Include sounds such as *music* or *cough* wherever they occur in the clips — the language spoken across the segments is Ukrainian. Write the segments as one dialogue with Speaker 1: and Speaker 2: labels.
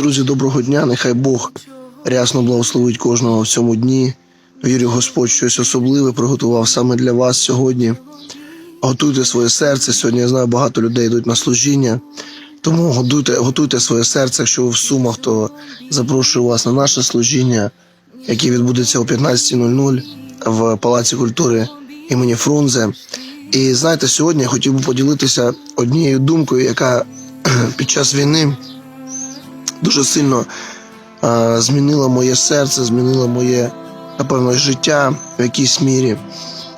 Speaker 1: Друзі, доброго дня. Нехай Бог рясно благословить кожного в цьому дні. Вірю, Господь щось особливе приготував саме для вас сьогодні. Готуйте своє серце. Сьогодні я знаю, багато людей йдуть на служіння. Тому готуйте, готуйте своє серце. Якщо ви в сумах, то запрошую вас на наше служіння, яке відбудеться о 15.00 в Палаці культури імені Фрунзе. І знаєте, сьогодні я хотів би поділитися однією думкою, яка *clears throat* під час війни дуже сильно е, змінила моє серце, змінила моє, напевно, життя в якійсь мірі.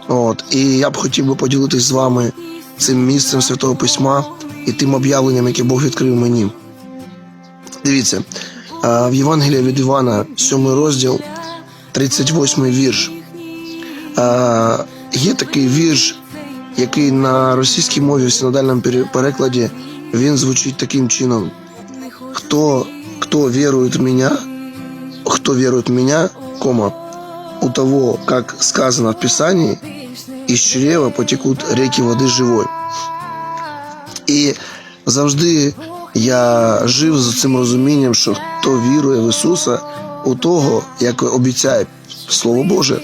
Speaker 1: От. І я б хотів би поділитися з вами цим місцем Святого Письма і тим об'явленням, яке Бог відкрив мені. Дивіться, е, в Євангелії від Івана, 7 розділ, 38 вірш. Е, Є такий вірш, який на російській мові в синодальному перекладі він звучить таким чином: Кто, кто верует в меня, кто верует в меня, кома, у того, как сказано в Писании, из чрева потекут реки води живой. І завжди я жив з цим розумінням, що хто вірує в Ісуса, у того, як обіцяє Слово Боже,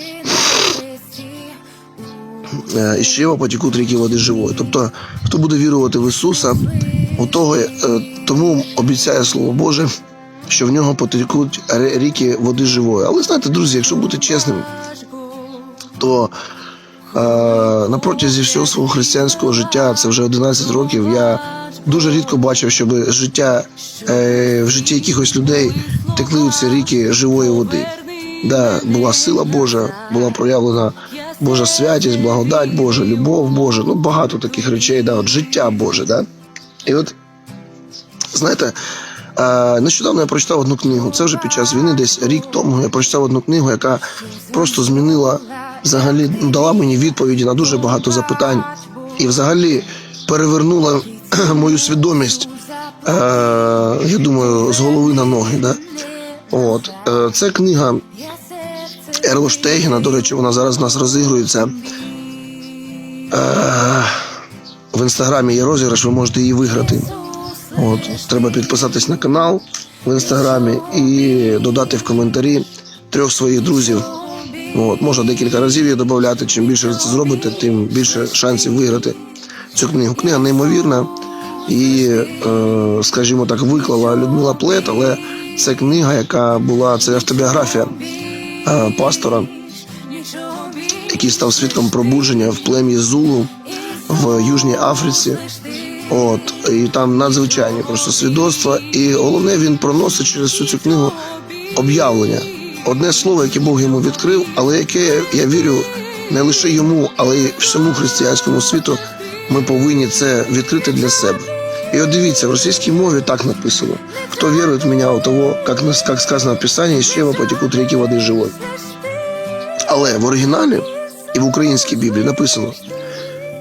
Speaker 1: е, із чрева потекуть ріки води живої. Тобто, хто буде вірувати в Ісуса, у того е, тому обіцяє Слово Боже, що в нього потекуть ріки води живої. Але знаєте, друзі, якщо бути чесним, то е, на протязі всього свого християнського життя, це вже 11 років, я дуже рідко бачив, щоб життя е, в житті якихось людей текли ці ріки живої води. Да, була сила Божа, була проявлена Божа святість, благодать Божа, любов Божа, ну багато таких речей, да, от життя Боже. Да? І от знаєте, нещодавно я прочитав одну книгу. Це вже під час війни, десь рік тому я прочитав одну книгу, яка просто змінила взагалі, ну, дала мені відповіді на дуже багато запитань і взагалі перевернула *clears throat* мою свідомість. Е, я думаю, з голови на ноги. Да? От е, це книга Ерло Штейгена. До речі, вона зараз у нас розігрується. Е, в інстаграмі є розіграш, ви можете її виграти. От, треба підписатись на канал в інстаграмі і додати в коментарі трьох своїх друзів. От, можна декілька разів її додати. Чим більше ви це зробите, тим більше шансів виграти цю книгу. Книга неймовірна і, е, скажімо так, виклала Людмила Плет, але це книга, яка була це автобіографія е, пастора, який став свідком пробудження в плем'ї Зулу в Южній Африці. От і там надзвичайні просто свідоцтва. І головне, він проносить через всю цю книгу об'явлення. Одне слово, яке Бог йому відкрив, але яке я вірю не лише йому, але й всьому християнському світу. Ми повинні це відкрити для себе. І от дивіться, в російській мові так написано: хто вірує в мене, у того, як, як сказано в Писанні, з чрева потекуть ріки води живої. Але в оригіналі і в українській Біблії написано: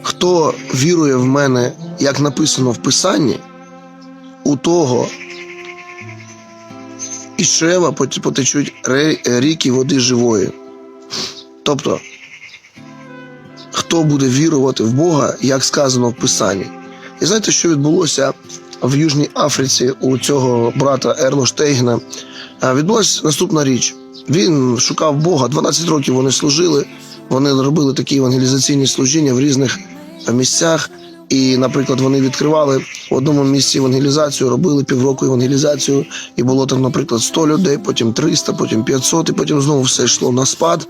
Speaker 1: хто вірує в мене, як написано в Писанні, у того із чрева потечуть ріки води живої. Тобто, хто буде вірувати в Бога, як сказано в Писанні. І знаєте, що відбулося в Южній Африці у цього брата Ерло Штейгена? Відбулася наступна річ. Він шукав Бога. 12 років вони служили. Вони робили такі евангелізаційні служіння в різних місцях. І, наприклад, вони відкривали в одному місці евангелізацію, робили півроку евангелізацію, і було там, наприклад, 100 людей, потім 300, потім 500, і потім знову все йшло на спад.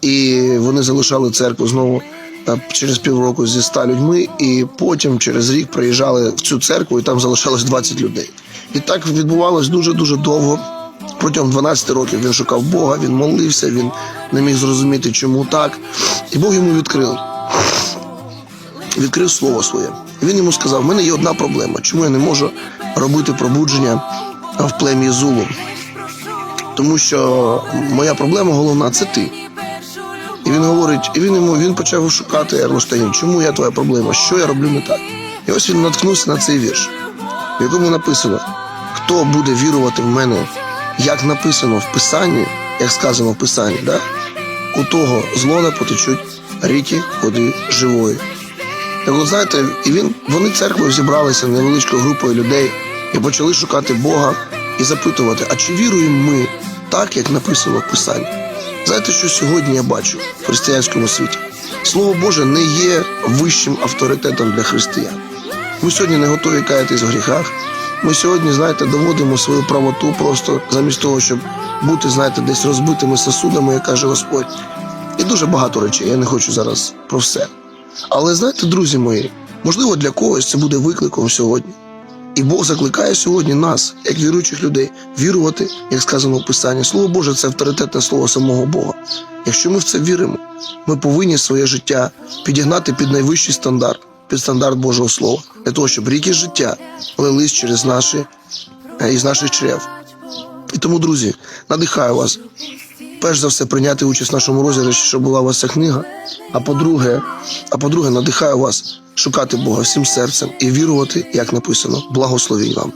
Speaker 1: І вони залишали церкву знову е, через півроку зі 100 людьми, і потім через рік приїжджали в цю церкву, і там залишалось 20 людей. І так відбувалось дуже дуже довго. Протягом 12 років він шукав Бога, він молився, він не міг зрозуміти, чому так. І Бог йому відкрив. Відкрив слово своє. Він йому сказав: в мене є одна проблема. Чому я не можу робити пробудження в плем'ї Зулу? Тому що моя проблема головна це ти. І він говорить, і він йому він почав шукати Ерлштейн, чому я твоя проблема, що я роблю не так. І ось він наткнувся на цей вірш, в якому написано: хто буде вірувати в мене, як написано в Писанні, як сказано в Писанні, да? у того злона потечуть ріки води живої. От знаєте, і він вони церквою зібралися невеличкою групою людей і почали шукати Бога. і запитувати, а чи віруємо ми так, як написано в Писанні? Знаєте, що сьогодні я бачу в християнському світі? Слово Боже не є вищим авторитетом для християн. Ми сьогодні не готові каятись в гріхах. Ми сьогодні, знаєте, доводимо свою правоту просто замість того, щоб бути, знаєте, десь розбитими сосудами, як каже Господь. І дуже багато речей. Я не хочу зараз про все. Але знаєте, друзі мої, можливо, для когось це буде викликом сьогодні. І Бог закликає сьогодні нас, як віруючих людей, вірувати, як сказано в Писанні. Слово Боже це авторитетне слово самого Бога. Якщо ми в це віримо, ми повинні своє життя підігнати під найвищий стандарт, під стандарт Божого Слова, для того, щоб ріки життя лились через наші е, із наших чрев. І тому, друзі, надихаю вас перш за все прийняти участь в нашому розіграші, щоб була у вас ця книга. А по-друге, а по-друге, надихаю вас шукати Бога всім серцем і вірувати, як написано. Благословінь вам.